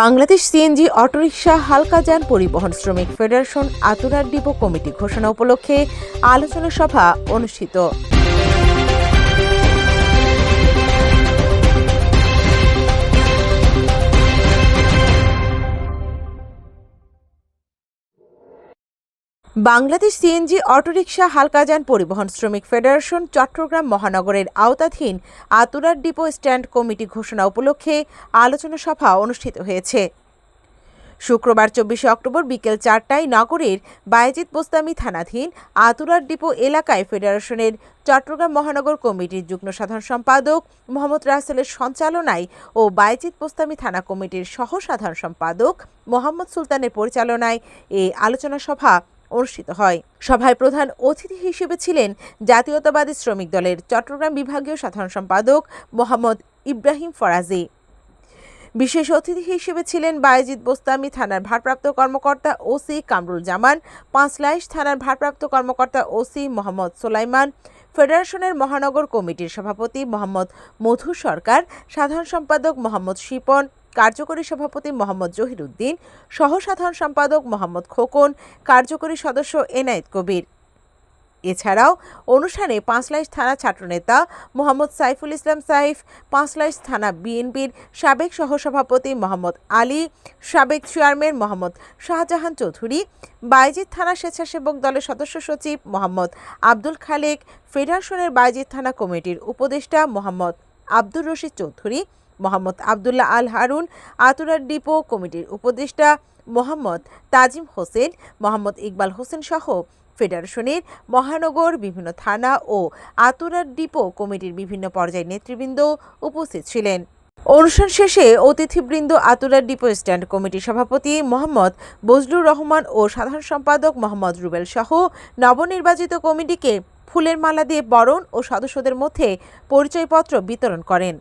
Bangladesh CNG autorickshaw হালকা যান পরিবহন শ্রমিক ফেডারেশন আতুরার ডিপো কমিটি ঘোষণা উপলক্ষে আলোচনা সভা অনুষ্ঠিত। বাংলাদেশ সিএনজি অটোরিকশা হালকাযান পরিবহন শ্রমিক ফেডারেশন চট্টগ্রাম মহানগরের আওতাধীন আতুরার ডিপো স্ট্যান্ড কমিটি ঘোষণা উপলক্ষে আলোচনা সভা অনুষ্ঠিত হয়েছে। শুক্রবার চব্বিশে অক্টোবর বিকেল চারটায় নগরের বায়েজিৎ বোস্তামি থানাধীন আতুরার ডিপো এলাকায় ফেডারেশনের চট্টগ্রাম মহানগর কমিটির যুগ্ম সাধারণ সম্পাদক মোহাম্মদ রাসেলের সঞ্চালনায় ও বায়েজিৎ বোস্তামি থানা কমিটির সহ সাধারণ সম্পাদক মোহাম্মদ সুলতানের পরিচালনায় এই আলোচনা সভা অনুষ্ঠিত হয়। সভায় প্রধান অতিথি হিসেবে ছিলেন জাতীয়তাবাদী শ্রমিক দলের চট্টগ্রাম বিভাগীয় সাধারণ সম্পাদক মোহাম্মদ ইব্রাহিম ফরাজি। বিশেষ অতিথি হিসেবে ছিলেন বায়েজিৎ বোস্তামি থানার ভারপ্রাপ্ত কর্মকর্তা ওসি কামরুল জামান, পাঁচলাইশ থানার ভারপ্রাপ্ত কর্মকর্তা ওসি মোহাম্মদ সোলাইমান, ফেডারেশনের মহানগর কমিটির সভাপতি মোহাম্মদ মধু সরকার, সাধারণ সম্পাদক মোহাম্মদ শিপন কার্যকরী সভাপতি মোহাম্মদ জহিরুদ্দিন সহ সাধারণ সম্পাদক মোহাম্মদ খোকন, কার্যকরী সদস্য এনায়েত কবির। এছাড়াও অনুষ্ঠানে পাঁচলাইশ থানা ছাত্রনেতা মোহাম্মদ সাইফুল ইসলাম সাইফ, পাঁচলাইশ থানা বিএনপির সাবেক সহসভাপতি মোহাম্মদ আলী, সাবেক চেয়ারম্যান মোহাম্মদ শাহজাহান চৌধুরী বাইজিৎ থানা স্বেচ্ছাসেবক দলের সদস্য সচিব মোহাম্মদ আব্দুল খালেক, ফেডারেশনের বাইজিৎ থানা কমিটির উপদেষ্টা মোহাম্মদ আব্দুর রশিদ চৌধুরী মোহাম্মদ আবদুল্লাহ আল হারুন, আতুরার ডিপো কমিটির উপদেষ্টা মোহাম্মদ তাজিম হোসেন, মোহাম্মদ ইকবাল হোসেন সহ ফেডারেশনের মহানগর বিভিন্ন থানা ও আতুরার ডিপো কমিটির বিভিন্ন পর্যায়ের নেতৃবৃন্দ উপস্থিত ছিলেন। অনুষ্ঠান শেষে অতিথিবৃন্দ আতুরার ডিপো স্ট্যান্ড কমিটির সভাপতি মোহাম্মদ বজলুর রহমান ও সাধারণ সম্পাদক মোহাম্মদ রুবেল সহ নবনির্বাচিত কমিটিকে ফুলের মালা দিয়ে বরণ ও সদস্যদের মধ্যে পরিচয়পত্র বিতরণ করেন।